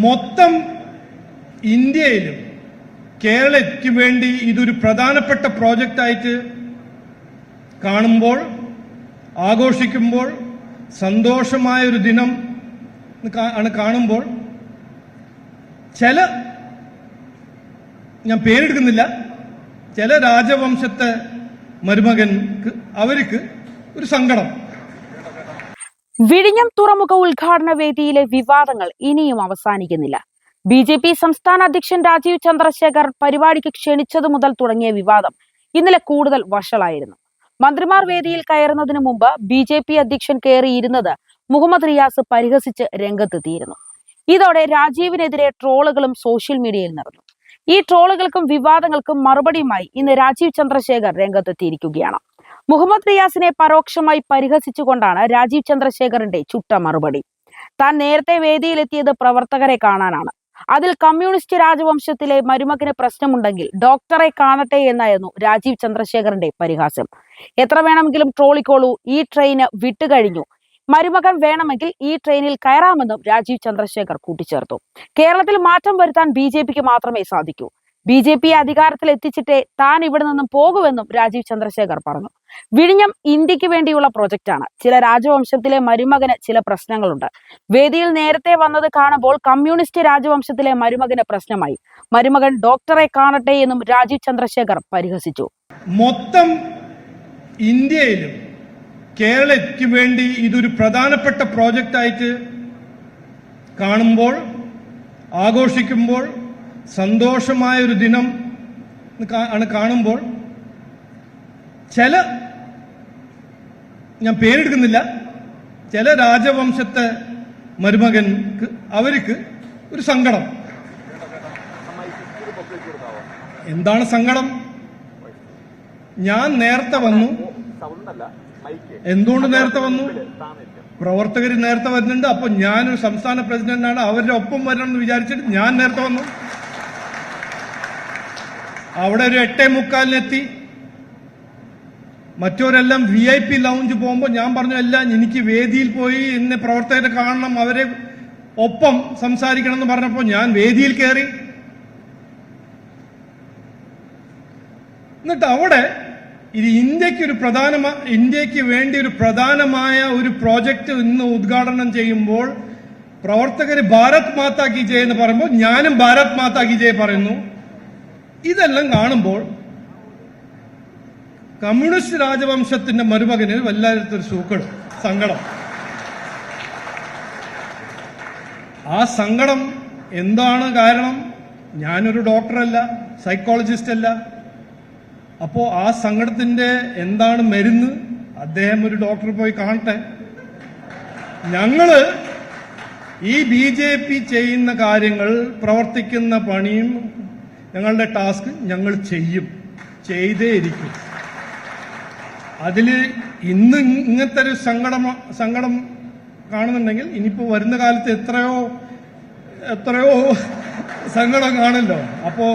മൊത്തം ഇന്ത്യയിലും കേരളയ്ക്ക് വേണ്ടി ഇതൊരു പ്രധാനപ്പെട്ട പ്രോജക്റ്റായിട്ട് കാണുമ്പോൾ ആഘോഷിക്കുമ്പോൾ സന്തോഷമായ ഒരു ദിനം ആണ് കാണുമ്പോൾ ചില ഞാൻ പേരെടുക്കുന്നില്ല ചില രാജവംശത്തെ മരുമകൻക്ക് അവർക്ക് ഒരു സങ്കടം. വിഴിഞ്ഞം തുറമുഖ ഉദ്ഘാടന വേദിയിലെ വിവാദങ്ങൾ ഇനിയും അവസാനിക്കുന്നില്ല. ബി ജെ പി സംസ്ഥാന അധ്യക്ഷൻ രാജീവ് ചന്ദ്രശേഖർ പരിപാടിക്ക് ക്ഷണിച്ചതു മുതൽ തുടങ്ങിയ വിവാദം ഇന്നലെ കൂടുതൽ വഷളായിരുന്നു. മന്ത്രിമാർ വേദിയിൽ കയറുന്നതിന് മുമ്പ് ബി ജെ പി അധ്യക്ഷൻ കയറിയിരുന്നത് മുഹമ്മദ് റിയാസ് പരിഹസിച്ച് രംഗത്തെത്തിയിരുന്നു. ഇതോടെ രാജീവിനെതിരെ ട്രോളുകളും സോഷ്യൽ മീഡിയയിൽ നടന്നു. ഈ ട്രോളുകൾക്കും വിവാദങ്ങൾക്കും മറുപടിയുമായി ഇന്ന് രാജീവ് ചന്ദ്രശേഖർ രംഗത്തെത്തിയിരിക്കുകയാണ്. മുഹമ്മദ് റിയാസിനെ പരോക്ഷമായി പരിഹസിച്ചുകൊണ്ടാണ് രാജീവ് ചന്ദ്രശേഖറിന്റെ ചുട്ട മറുപടി. താൻ നേരത്തെ വേദിയിലെത്തിയത് പ്രവർത്തകരെ കാണാനാണ്. അതിൽ കമ്മ്യൂണിസ്റ്റ് രാജവംശത്തിലെ മരുമകന് പ്രശ്നമുണ്ടെങ്കിൽ ഡോക്ടറെ കാണട്ടെ എന്നായിരുന്നു രാജീവ് ചന്ദ്രശേഖറിന്റെ പരിഹാസം. എത്ര വേണമെങ്കിലും ട്രോളിക്കോളൂ ഈ ട്രെയിന് വിട്ടുകഴിഞ്ഞു. മരുമകൻ വേണമെങ്കിൽ ഈ ട്രെയിനിൽ കയറാമെന്നും രാജീവ് ചന്ദ്രശേഖർ കൂട്ടിച്ചേർത്തു. കേരളത്തിൽ മാറ്റം വരുത്താൻ ബി മാത്രമേ സാധിക്കൂ. ബി ജെ പി അധികാരത്തിൽ എത്തിച്ചിട്ടേ താൻ ഇവിടെ നിന്നും പോകുമെന്നും രാജീവ് ചന്ദ്രശേഖർ പറഞ്ഞു. വിഴിഞ്ഞം ഇന്ത്യയ്ക്ക് വേണ്ടിയുള്ള പ്രൊജക്റ്റാണ് ചില രാജവംശത്തിലെ മരുമകന് ചില പ്രശ്നങ്ങളുണ്ട്. വേദിയിൽ നേരത്തെ വന്നത് കാണുമ്പോൾ കമ്മ്യൂണിസ്റ്റ് രാജവംശത്തിലെ മരുമകന് പ്രശ്നമായി. മരുമകൻ ഡോക്ടറെ കാണട്ടെ എന്നും രാജീവ് ചന്ദ്രശേഖർ പരിഹസിച്ചു. മൊത്തം ഇന്ത്യയിലും കേരളയ്ക്ക് വേണ്ടി ഇതൊരു പ്രധാനപ്പെട്ട പ്രോജക്റ്റായിട്ട് കാണുമ്പോൾ ആഘോഷിക്കുമ്പോൾ സന്തോഷമായ ഒരു ദിനം ആണ് കാണുമ്പോൾ ചില ഞാൻ പേരെടുക്കുന്നില്ല ചില രാജവംശത്തെ മരുമകൻക്ക് അവർക്ക് ഒരു സങ്കടം. എന്താണ് സങ്കടം? ഞാൻ നേരത്തെ വന്നു. എന്തുകൊണ്ട് നേരത്തെ വന്നു? പ്രവർത്തകർ നേരത്തെ വരുന്നുണ്ട് അപ്പൊ ഞാനൊരു സംസ്ഥാന പ്രസിഡന്റാണ് അവരുടെ ഒപ്പം വരണം എന്ന് വിചാരിച്ചിട്ട് ഞാൻ നേരത്തെ വന്നു. അവിടെ ഒരു എട്ടേ മുക്കാലിനെത്തി. മറ്റവരെല്ലാം വി ഐ പി ലൗഞ്ച് പോകുമ്പോൾ ഞാൻ പറഞ്ഞു അല്ല എനിക്ക് വേദിയിൽ പോയി എന്നെ പ്രവർത്തകരെ കാണണം അവരെ ഒപ്പം സംസാരിക്കണം എന്ന് പറഞ്ഞപ്പോൾ ഞാൻ വേദിയിൽ കയറി എന്നിട്ട് അവിടെ ഇത് ഇന്ത്യയ്ക്ക് ഒരു പ്രധാന ഇന്ത്യയ്ക്ക് വേണ്ടി ഒരു പ്രധാനമായ ഒരു പ്രോജക്റ്റ് ഇന്ന് ഉദ്ഘാടനം ചെയ്യുമ്പോൾ പ്രവർത്തകർ ഭാരത് മാതാ കി ജയ് എന്ന് പറയുമ്പോൾ ഞാനും ഭാരത് മാതാ കി ജയ് പറയുന്നു. ഇതെല്ലാം കാണുമ്പോൾ കമ്മ്യൂണിസ്റ്റ് രാജവംശത്തിന്റെ മരുമകന് വല്ലാത്തൊരു സൂക്കട് സങ്കടം. ആ സങ്കടം എന്താണ് കാരണം? ഞാനൊരു ഡോക്ടറല്ല സൈക്കോളജിസ്റ്റ് അല്ല അപ്പോ ആ സങ്കടത്തിന്റെ എന്താണ് മരുന്ന്? അദ്ദേഹം ഒരു ഡോക്ടർ പോയി കാണട്ടെ. ഞങ്ങൾ ഈ ബി ചെയ്യുന്ന കാര്യങ്ങൾ പ്രവർത്തിക്കുന്ന പണിയും ഞങ്ങളുടെ ടാസ്ക് ഞങ്ങൾ ചെയ്യും. ചെയ്തേ ഇരിക്കും അതിൽ ഇന്ന് ഇങ്ങനത്തെ ഒരു സങ്കടം സങ്കടം കാണുന്നുണ്ടെങ്കിൽ ഇനിയിപ്പോൾ വരുന്ന കാലത്ത് എത്രയോ എത്രയോ സങ്കടം കാണല്ലോ അപ്പോൾ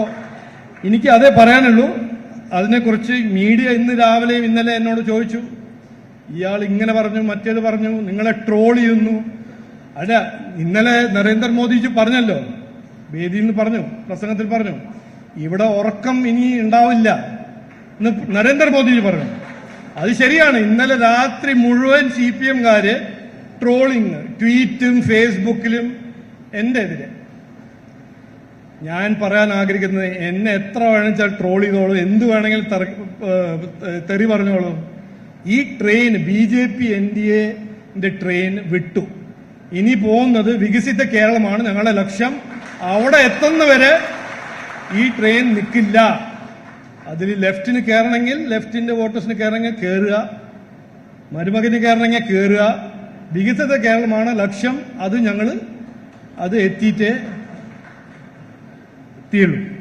എനിക്ക് അതേ പറയാനുള്ളൂ. അതിനെക്കുറിച്ച് മീഡിയ ഇന്ന് രാവിലെയും ഇന്നലെ എന്നോട് ചോദിച്ചു. ഇയാൾ ഇങ്ങനെ പറഞ്ഞു മറ്റേത് പറഞ്ഞു നിങ്ങളെ ട്രോൾ ചെയ്യുന്നു. അല്ല ഇന്നലെ നരേന്ദ്രമോദിജി പറഞ്ഞല്ലോ. വേദിയിൽ നിന്ന് പറഞ്ഞു പ്രസംഗത്തിൽ പറഞ്ഞു. ഇവിടെ ഉറക്കം ഇനി ഉണ്ടാവില്ല എന്ന് നരേന്ദ്രമോദിജി പറഞ്ഞു അത് ശരിയാണ്. ഇന്നലെ രാത്രി മുഴുവൻ സി പി എംകാര് ട്രോളിങ് ട്വീറ്റും ഫേസ്ബുക്കിലും എന്റെ എതിരെ. ഞാൻ പറയാൻ ആഗ്രഹിക്കുന്നത് എന്നെ എത്ര വേണമെച്ചാൽ ട്രോൾ ചെയ്തോളൂ. എന്ത് വേണമെങ്കിലും തെറി പറഞ്ഞോളൂ. ഈ train B J P N D എന്റെ ട്രെയിൻ വിട്ടു. ഇനി പോകുന്നത് വികസിത കേരളമാണ് ഞങ്ങളുടെ ലക്ഷ്യം. അവിടെ എത്തുന്നവരെ ഈ ട്രെയിൻ നിൽക്കില്ല അതിൽ ലെഫ്റ്റിന് കയറണമെങ്കിൽ ലെഫ്റ്റിന്റെ വോട്ടേഴ്സിന് കയറണമെങ്കിൽ കയറുക മരുമകന് കയറണമെങ്കിൽ കയറുക വികസിത കേരളമാണ് ലക്ഷ്യം. അത് ഞങ്ങൾ അത് എത്തിയിട്ടേ തീരുള്ളൂ.